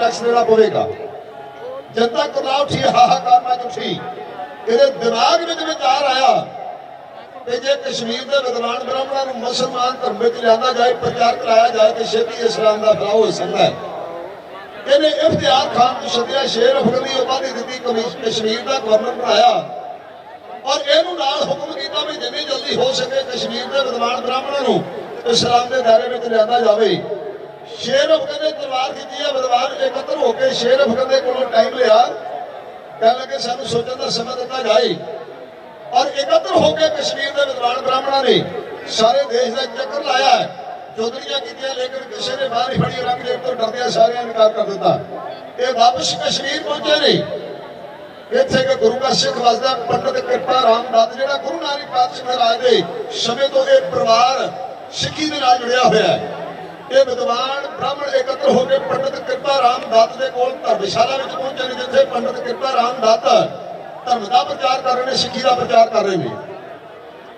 Tax ਦੇਣਾ ਪਵੇਗਾ ਜਨਤਾ ਕੋਲਾ ਉੱਠੀ ਹਾਹਾਕਾਰ ਮਚ ਉੱਠੀ ਇਹਦੇ ਦਿਮਾਗ ਵਿੱਚ ਵਿਚਾਰ ਆਇਆ ਕਿ ਜੇ ਕਸ਼ਮੀਰ ਦੇ ਵਿਦਵਾਨ ਬ੍ਰਾਹਮਣਾਂ ਨੂੰ ਮੁਸਲਮਾਨ ਧਰਮ ਵਿੱਚ ਲਿਆਂਦਾ ਜਾਏ, ਪ੍ਰਚਾਰ ਕਰਾਇਆ ਜਾਏ ਤੇ ਛੇਤੀ ਇਸਲਾਮ ਦਾ ਫਲਾਹ ਹੋ ਸਕਦਾ ਹੈ। ਇਹਨੇ ਇਫਤਿਆਰ ਖਾਨ ਨੂੰ ਸੱਦਿਆ, ਸ਼ੇਰ ਅਫਗਾਨੀ ਉਪਾਧੀ ਦਿੱਤੀ ਕਸ਼ਮੀਰ ਦਾ ਗਵਰਨਰ ਬਣਾਇਆ। ਔਰ ਇਹਨੂੰ ਨਾਲ ਹੁਕਮ ਕੀਤਾ ਵੀ ਜਿੰਨੀ ਜਲਦੀ ਹੋ ਸਕੇ ਕਸ਼ਮੀਰ ਦੇ ਵਿਦਵਾਨ ਬ੍ਰਾਹਮਣਾਂ ਨੂੰ ਇਸਲਾਮ ਦੇ ਦਾਇਰੇ ਵਿੱਚ ਲਿਆਂਦਾ ਜਾਵੇ। ਸ਼ੇਰ ਅਫਗਨ ਨੇ ਤਲਵਾਰ ਕੀਤੀ ਹੈ ਵਿਦਵਾਨ ਇਕੱਤਰ ਹੋ ਕੇ ਸ਼ੇਰ ਅਫਗਨ ਦੇ ਕੋਲੋਂ ਟਾਈਮ ਲਿਆ। ਕਹਿਣ ਲੱਗੇ, ਸਾਨੂੰ ਸੋਚਣ ਦਾ ਸਮਾਂ ਦਿੱਤਾ ਜਾਏ। ਔਰ ਇਕੱਤਰ ਹੋ ਕੇ ਕਸ਼ਮੀਰ ਦੇ ਵਿਦਵਾਨ ਬ੍ਰਾਹਮਣਾਂ ਨੇ ਸਾਰੇ ਦੇਸ਼ ਦਾ ਚੱਕਰ ਲਾਇਆ ਚੌਧਰੀਆਂ ਕੀਤੀਆਂ, ਲੇਕਿਨ ਕਿਸੇ ਨੇ ਬਾਹਰ ਫੜੀ ਰੰਗਦੇਵ ਤੋਂ ਡਰਦਿਆਂ ਸਾਰਿਆਂ ਨੇ ਇਨਕਾਰ ਕਰ ਦਿੱਤਾ। ਇਹ ਵਾਪਸ ਕਸ਼ਮੀਰ ਪਹੁੰਚੇ ਨੇ। ਇੱਥੇ ਕਿ ਗੁਰੂ ਦਾ ਸਿੱਖ ਵਸਦਾ ਪੰਡਤ ਕਿਰਪਾ ਰਾਮ ਦੱਤ ਜਿਹੜਾ ਗੁਰੂ ਨਾਨਕ ਪਾਤਸ਼ਾਹ ਮਹਾਰਾਜ ਦੇ ਸਮੇਂ ਤੋਂ ਇਹ ਪਰਿਵਾਰ ਸਿੱਖੀ ਦੇ ਨਾਲ ਜੁੜਿਆ ਹੋਇਆ ਹੈ। ਇਹ ਵਿਦਵਾਨ ਬ੍ਰਾਹਮਣ ਇਕੱਤਰ ਹੋ ਕੇ ਪੰਡਤ ਕਿਰਪਾ ਰਾਮ ਦਾਤ ਦੇ ਕੋਲ ਧਰਮਸ਼ਾਲਾ ਵਿੱਚ ਪਹੁੰਚੇ ਨੇ, ਜਿੱਥੇ ਪੰਡਤ ਕਿਰਪਾ ਰਾਮ ਦੱਤ ਧਰਮ ਦਾ ਪ੍ਰਚਾਰ ਕਰ ਰਹੇ ਨੇ, ਸਿੱਖੀ ਦਾ ਪ੍ਰਚਾਰ ਕਰ ਰਹੇ ਨੇ।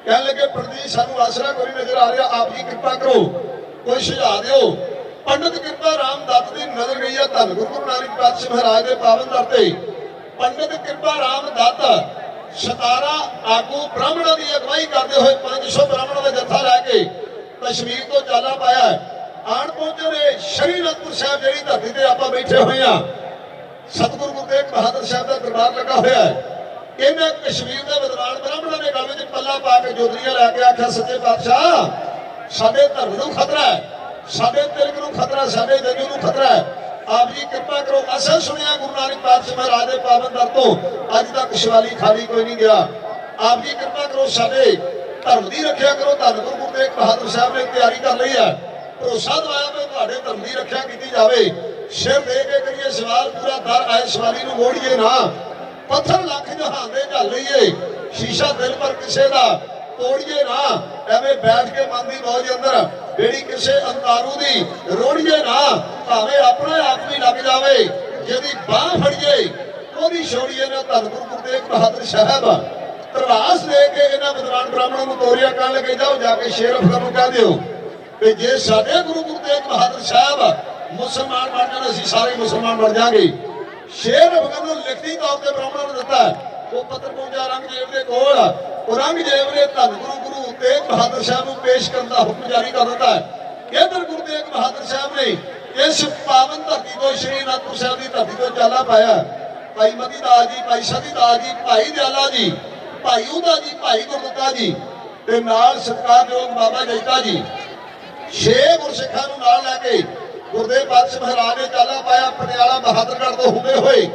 ਕਹਿਣ ਲੱਗੇ ਪ੍ਰਦੀ ਸਾਨੂੰ ਆਸਰਾ ਕੋਈ ਨਜ਼ਰ ਆ ਰਿਹਾ, ਆਪ ਜੀ ਕਿਰਪਾ ਕਰੋ, ਕੋਈ ਸੁਝਾਅ ਦਿਓ। ਪੰਡਤ ਕਿਰਪਾ ਰਾਮ ਦੱਤ ਦੀ ਨਜ਼ਰ ਗਈ ਹੈ ਧੰਨ ਗੁਰੂ ਗੁਰੂ ਨਾਨਕ ਪਾਤਸ਼ਾਹ ਮਹਾਰਾਜ ਦੇ ਪਾਵਨ ਦਰ ਤੇ। ਪੰਡਤ ਕਿਰਪਾ ਰਾਮ ਦੱਤ 17 ਆਗੂ ਬ੍ਰਾਹਮਣਾਂ ਦੀ ਅਗਵਾਈ ਕਰਦੇ ਹੋਏ 500 ਬ੍ਰਾਹਮਣਾਂ ਦਾ ਜੱਥਾ ਲੈ ਕੇ ਕਸ਼ਮੀਰ ਤੋਂ ਚਾਲਾ ਪਾਇਆ। ਆਣ ਪਹੁੰਚੇ ਨੇ ਸ਼੍ਰੀ ਅਨੰਦਪੁਰ ਸਾਹਿਬ ਜਿਹੜੀ ਧਰਤੀ ਤੇ ਆਪਾਂ ਬੈਠੇ ਹੋਏ ਆ ਸਤਿਗੁਰੂ ਗੁਰੂ ਤੇਗ ਬਹਾਦਰ ਸਾਹਿਬ ਦਾ ਦਰਬਾਰ ਲੱਗਾ ਹੋਇਆ ਹੈ। ਇਹਨਾਂ ਕਸ਼ਮੀਰ ਦੇ ਵਿਦਵਾਨ ਬ੍ਰਾਹਮਣਾਂ ਨੇ ਗੱਲ ਵਿੱਚ ਪੱਲਾ ਪਾ ਕੇ ਜੋਦਰੀਆਂ ਲੈ ਕੇ ਆਖਿਆ, ਸੱਚੇ ਪਾਤਸ਼ਾਹ, ਸਾਡੇ ਧਰਮ ਨੂੰ ਖਤਰਾ ਹੈ। ਸਾਡੇ ਤਿਲਕ ਨੂੰ ਖਤਰਾ ਸਾਡੇ ਜੰਜੂ ਨੂੰ ਖਤਰਾ ਹੈ। ਆਪ ਜੀ ਕਿਰਪਾ ਕਰੋ ਅਸਾਂ ਸੁਣਿਆ ਗੁਰੂ ਨਾਨਕ ਪਾਤਸ਼ਾਹ ਮਹਾਰਾਜ ਦੇ ਪਾਵਨ ਦਰ ਤੋਂ, ਅੱਜ ਤੱਕ ਸ਼ਿਵਾਲੀ ਖਾਲੀ ਕੋਈ ਨਹੀਂ ਗਿਆ। ਆਪ ਜੀ ਕਿਰਪਾ ਕਰੋ, ਸਾਡੇ ਧਰਮ ਦੀ ਰੱਖਿਆ ਕਰੋ, ਧੰਨ ਗੁਰੂ ਗੁਰੂ ਤੇਗ ਬਹਾਦਰ ਸਾਹਿਬ ਨੇ ਤਿਆਰੀ ਕਰ ਲਈ ਹੈ। ਭਰੋਸਾ ਦਵਾਇਆ ਵੀ ਤੁਹਾਡੇ ਧਰਮ ਦੀ ਰੱਖਿਆ ਕੀਤੀ ਜਾਵੇ। ਸਿਰ ਦੇ ਕੇ ਕਰੀਏ ਸਵਾਲ ਪੂਰਾ ਦਰ ਆਏ ਸਵਾਲੀ ਨੂੰ ਮੋੜੀਏ ਨਾ। ਪੱਥਰ ਲੱਖ ਜਹਾਨ ਦੇ ਝੱਲ ਲਈਏ। ਸ਼ੀਸ਼ਾ ਦਿਲ ਪਰ ਕਿਸੇ ਦਾ ਤੋੜੀਏ ਨਾ। ਐਵੇਂ ਬੈਠ ਕੇ ਮਨ ਦੀ ਮੌਜ ਅੰਦਰ ਜਿਹੜੀ ਕਿਸੇ ਅੰਤਾਰੂ ਦੀ ਰੋੜੀਏ ਨਾ। ਭਾਵੇਂ ਆਪਣੇ ਆਪ ਵੀ ਲੱਗ ਜਾਵੇ, ਜਿਹਦੀ ਬਾਹ ਫੜੀਏ, ਉਹਦੀ ਛੋੜੀਏ ਨਾ ਧੰਨ ਗੁਰੂ ਗੁਰੂ ਤੇਗ ਬਹਾਦਰ ਸਾਹਿਬ। ਪ੍ਰਵਾਸ ਦੇ ਕੇ ਇਹਨਾਂ ਵਿਦਵਾਨ ਬ੍ਰਾਹਮਣਾਂ ਨੂੰ ਤੋਰਿਆ ਕਰਨ ਲੱਗੇ ਜਾਓ, ਜਾ ਕੇ ਸ਼ੇਰ ਅਫਗਨ ਨੂੰ ਕਹਿ ਦਿਓ। ਕਿ ਜੇ ਸਾਡੇ ਗੁਰੂ ਗੁਰੂ ਤੇਗ ਬਹਾਦਰ ਸਾਹਿਬ ਮੁਸਲਮਾਨ ਬਣ ਜਾਣ, ਅਸੀਂ ਸਾਰੇ ਮੁਸਲਮਾਨ ਬਣ ਜਾਾਂਗੇ ਸ਼ੇਰ ਅਫਗਨ ਨੂੰ ਲਿਖਤੀ ਤੌਰ ਤੇ ਬ੍ਰਾਹਮਣਾਂ ਨੂੰ ਦਿੱਤਾ ਉਹ ਪੱਤਰ ਪਹੁੰਚਾ ਰੰਗਦੇਵ ਦੇ ਕੋਲ। ਔਰੰਗਜ਼ੇਬ ਨੇ ਧੰਨ ਗੁਰੂ ਗੁਰੂ ਤੇਗ ਬਹਾਦਰ ਸਾਹਿਬ ਨੂੰ ਪੇਸ਼ ਕਰਨ ਦਾ ਹੁਕਮ ਜਾਰੀ ਕਰ ਦਿੱਤਾ ਇਧਰ ਗੁਰੂ ਤੇਗ ਬਹਾਦਰ ਸਾਹਿਬ ਨੇ ਇਸ ਪਾਵਨ ਧਰਤੀ ਤੋਂ, ਸ਼੍ਰੀ ਅਨੰਦਪੁਰ ਸਾਹਿਬ ਦੀ ਧਰਤੀ ਤੋਂ ਚਾਲਾ ਪਾਇਆ। ਭਾਈ ਮਤੀ ਦਾਸ ਜੀ, ਭਾਈ ਸਤੀ ਦਾਸ ਜੀ, ਭਾਈ ਦਿਆਲਾ ਜੀ, ਭਾਈ ਉਹਦਾ ਜੀ, ਭਾਈ ਗੁਰਦੁੱਤਾ ਜੀ ਤੇ ਨਾਲ ਸਤਿਕਾਰਯੋਗ ਬਾਬਾ ਜੈਤਾ ਜੀ। ਛੇ ਗੁਰਸਿੱਖਾਂ ਨੂੰ ਨਾਲ ਲੈ ਕੇ ਗੁਰਦੇਵ ਪਾਤਸ਼ਾਹ ਮਹਾਰਾਜ ਨੇ ਚਾਲਾ ਪਾਇਆ, ਪਟਿਆਲਾ, ਬਹਾਦਰਗੜ੍ਹ ਤੋਂ ਹੁੰਦੇ ਹੋਏ।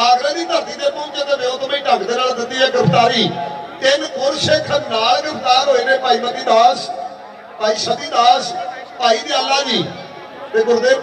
ਆਗਰੇ ਦੀ ਧਰਤੀ ਤੇ ਪਹੁੰਚੇ ਤੇ ਵਿਉਤਮਈ ਢੰਗ ਦੇ ਨਾਲ ਦਿੱਤੀ ਹੈ ਗ੍ਰਿਫਤਾਰੀ। ਤਿੰਨ ਗੁਰਸਿੱਖ ਨਾਲ ਗ੍ਰਿਫਤਾਰ ਹੋਏ ਨੇ ਭਾਈ ਮਤੀ ਦਾਸ, ਭਾਈ ਸਤੀ ਦਾਸ, ਭਾਈ ਦਿਆਲਾ ਜੀ ਤੇ ਗੁਰਦੇਵ